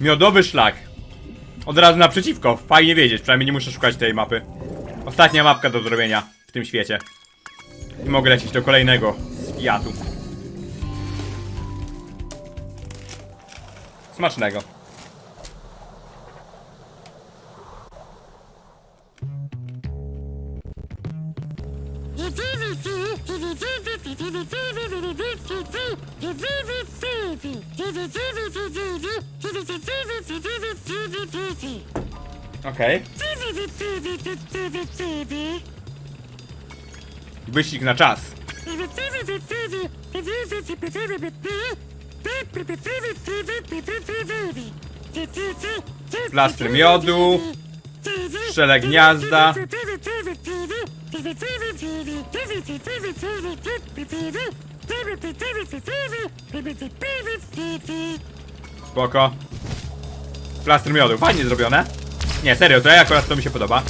Miodowy szlak. Od razu naprzeciwko. Fajnie wiedzieć, przynajmniej nie muszę szukać tej mapy. Ostatnia mapka do zrobienia w tym świecie. I mogę lecieć do kolejnego Fiatu. Smacznego. Okej. Wyścig na czas. Plaster miodu. Strzelę gniazda. Spoko. Plaster miodu, fajnie zrobione. Nie, serio, to ja akurat to mi się podoba.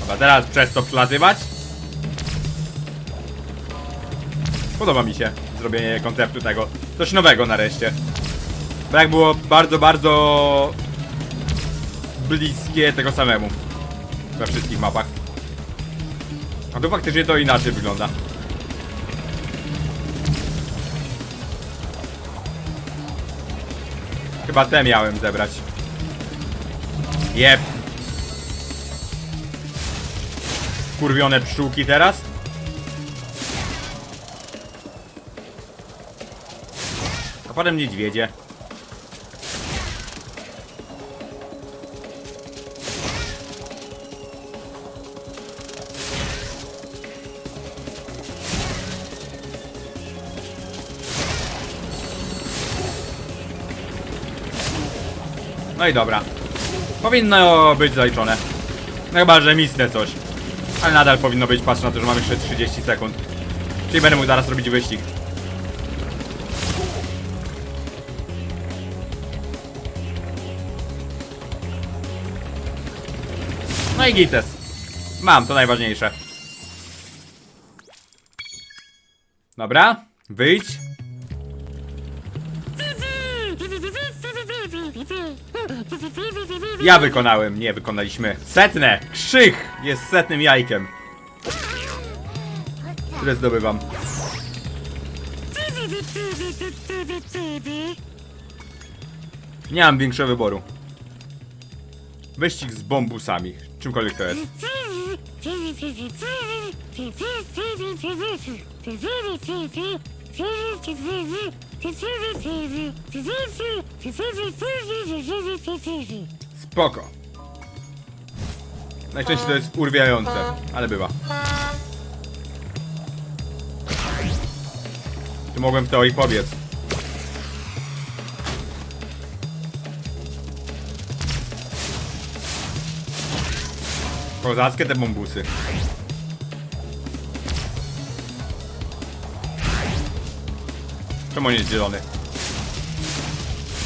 Dobra, teraz przez to przelatywać. Podoba mi się zrobienie konceptu tego. Coś nowego nareszcie. Tak jak było bardzo, bardzo bliskie tego samemu. We wszystkich mapach. A tu faktycznie to inaczej wygląda. Chyba te miałem zebrać. Jep. Kurwione pszczółki teraz. A potem niedźwiedzie. No i dobra. Powinno być zaliczone. No chyba, że misnę coś. Ale nadal powinno być, patrz na to, że mamy jeszcze 30 sekund. Czyli będę mógł zaraz robić wyścig. No i gites. Mam, to najważniejsze. Dobra, wyjdź. Ja wykonałem, nie wykonaliśmy. Setne! Krzych jest setnym jajkiem. Które zdobywam. Nie mam większego wyboru. Wyścig z bombusami. Czymkolwiek to jest. Spoko. Najczęściej to jest urwiające, ale bywa. Tu mogłem w teorii pobiec. Kozackie te bombusy. Czemu on jest zielony?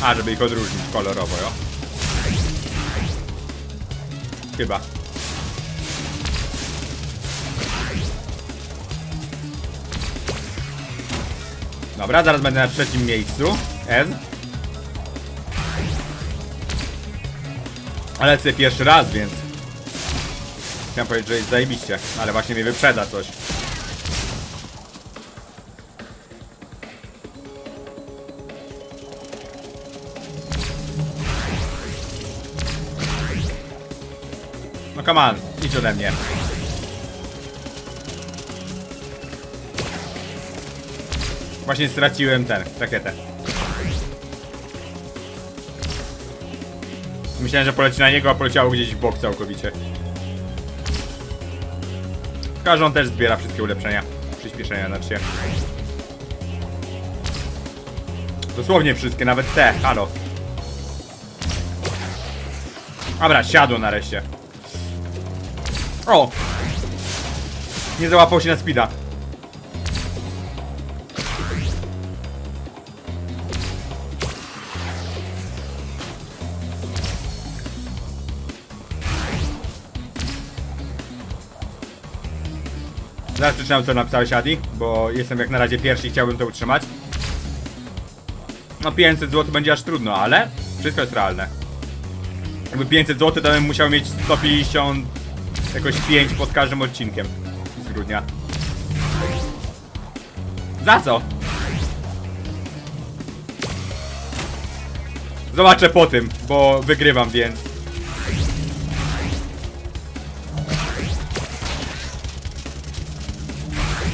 A, żeby ich odróżnić kolorowo, jo? Chyba. Dobra, zaraz będę na trzecim miejscu. S. Ale lecę pierwszy raz, więc... Chciałem powiedzieć, że jest zajebiście, ale właśnie mnie wyprzeda coś. Come on, idź ode mnie. Właśnie straciłem ten, rakietę. Myślałem, że poleci na niego, a poleciało gdzieś w bok całkowicie. Każdy on też zbiera wszystkie ulepszenia. Przyspieszenia, znaczy. Dosłownie wszystkie, nawet te, halo. Dobra, siadło nareszcie. O! Nie załapał się na speeda. Zaraz przeczytam co napisałeś Adi, bo jestem jak na razie pierwszy i chciałbym to utrzymać. no 500 zł będzie aż trudno, ale wszystko jest realne. Jakby 500 zł to bym musiał mieć 150 jakoś 5 pod każdym odcinkiem z grudnia. Za co? Zobaczę po tym, bo wygrywam, więc.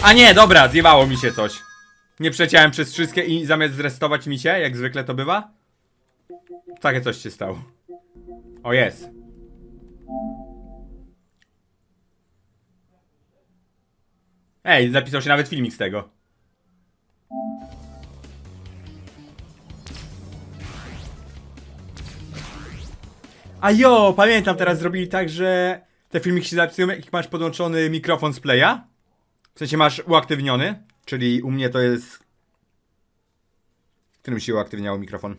A nie, dobra, zjebało mi się coś. Nie przeciąłem przez wszystkie i zamiast zrestować mi się, jak zwykle to bywa, takie coś się stało. O jest. Ej, zapisał się nawet filmik z tego. A jo, pamiętam teraz zrobili tak, że te filmiki się zapisują jak masz podłączony mikrofon z playa. W sensie masz uaktywniony, czyli u mnie to jest... Którym się uaktywniało mikrofon?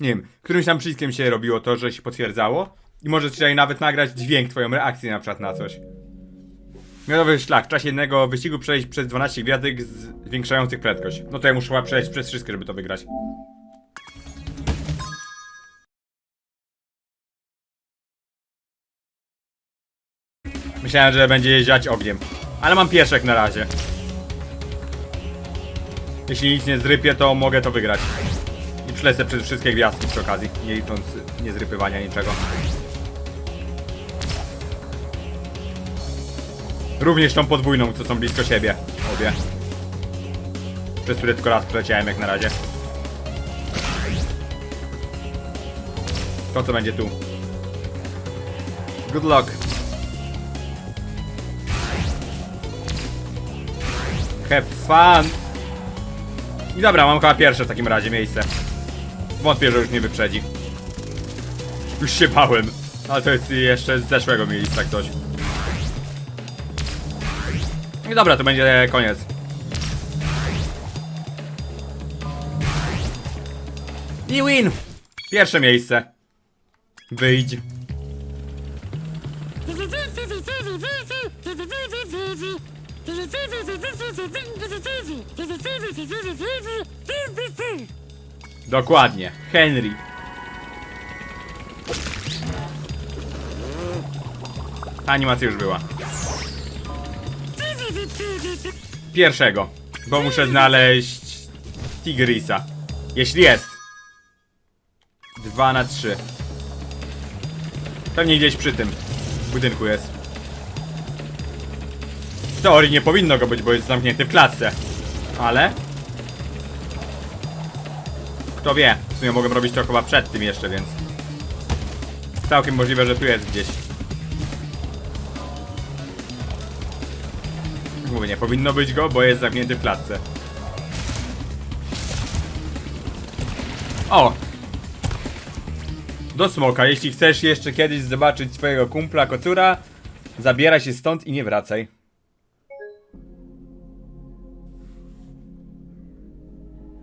Nie wiem, którymś tam przyciskiem się robiło to, że się potwierdzało i możesz tutaj nawet nagrać dźwięk, twoją reakcję na przykład na coś. Mianowy szlak. W czasie jednego wyścigu przejść przez 12 gwiazdek zwiększających prędkość. No to ja muszę chyba przejść przez wszystkie, żeby to wygrać. Myślałem, że będzie jeździć ogniem. Ale mam pieszek na razie. Jeśli nic nie zrypie, to mogę to wygrać. I przelecę przez wszystkie gwiazdki przy okazji, nie licząc niezrypywania niczego. Również tą podwójną, co są blisko siebie. Obie. Przez które tylko raz przeleciałem jak na razie. To co będzie tu? Good luck. Have fun. I dobra, mam chyba pierwsze w takim razie miejsce. Wątpię, że już mnie wyprzedzi. Już się bałem. Ale to jest jeszcze z zeszłego miejsca ktoś. I dobra, to będzie koniec. I win! Pierwsze miejsce. Wyjdź. Dokładnie. Henry. Animacja już była. Pierwszego. Bo muszę znaleźć Tigrisa. Jeśli jest. 2 na 3. Pewnie gdzieś przy tym budynku jest. W teorii nie powinno go być, bo jest zamknięty w klatce. Ale... Kto wie? W sumie mogę robić to chyba przed tym jeszcze, więc... Całkiem możliwe, że tu jest gdzieś. Mówię, nie powinno być go, bo jest zamknięty w klatce. O! Do smoka, jeśli chcesz jeszcze kiedyś zobaczyć swojego kumpla kocura, zabieraj się stąd i nie wracaj.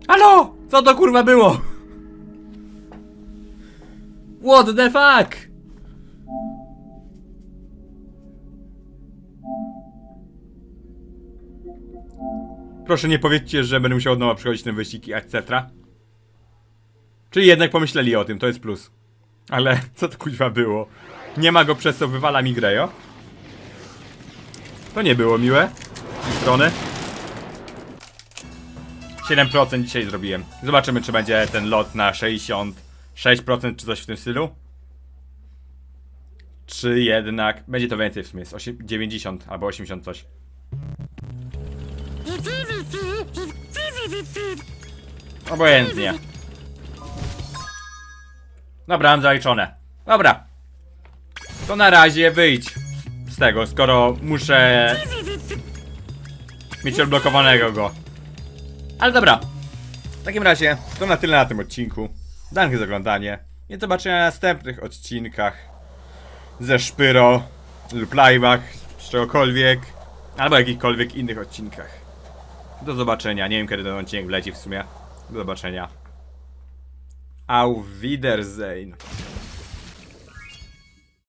Halo! Co to kurwa było? What the fuck? Proszę nie powiedzcie, że będę musiał od nowa przychodzić ten wyścig i etc. Czyli jednak pomyśleli o tym, to jest plus. Ale co to kuźwa było? Nie ma go przez co wywala mi Grejo? To nie było miłe. Z tej strony. 7% dzisiaj zrobiłem. Zobaczymy, czy będzie ten lot na 66% czy coś w tym stylu. Czy jednak. Będzie to więcej w sumie, jest 8, 90 albo 80 coś. Obojętnie. Dobra, mam zaliczone. Dobra. To na razie wyjdź z tego, skoro muszę mieć odblokowanego go. Ale dobra. W takim razie to na tyle na tym odcinku. Dzięki za oglądanie. I zobaczenia na następnych odcinkach ze Szpyro lub live'ach, z czegokolwiek, albo jakichkolwiek innych odcinkach. Do zobaczenia. Nie wiem kiedy ten odcinek wleci w sumie. Do zobaczenia. Auf Wiedersehen.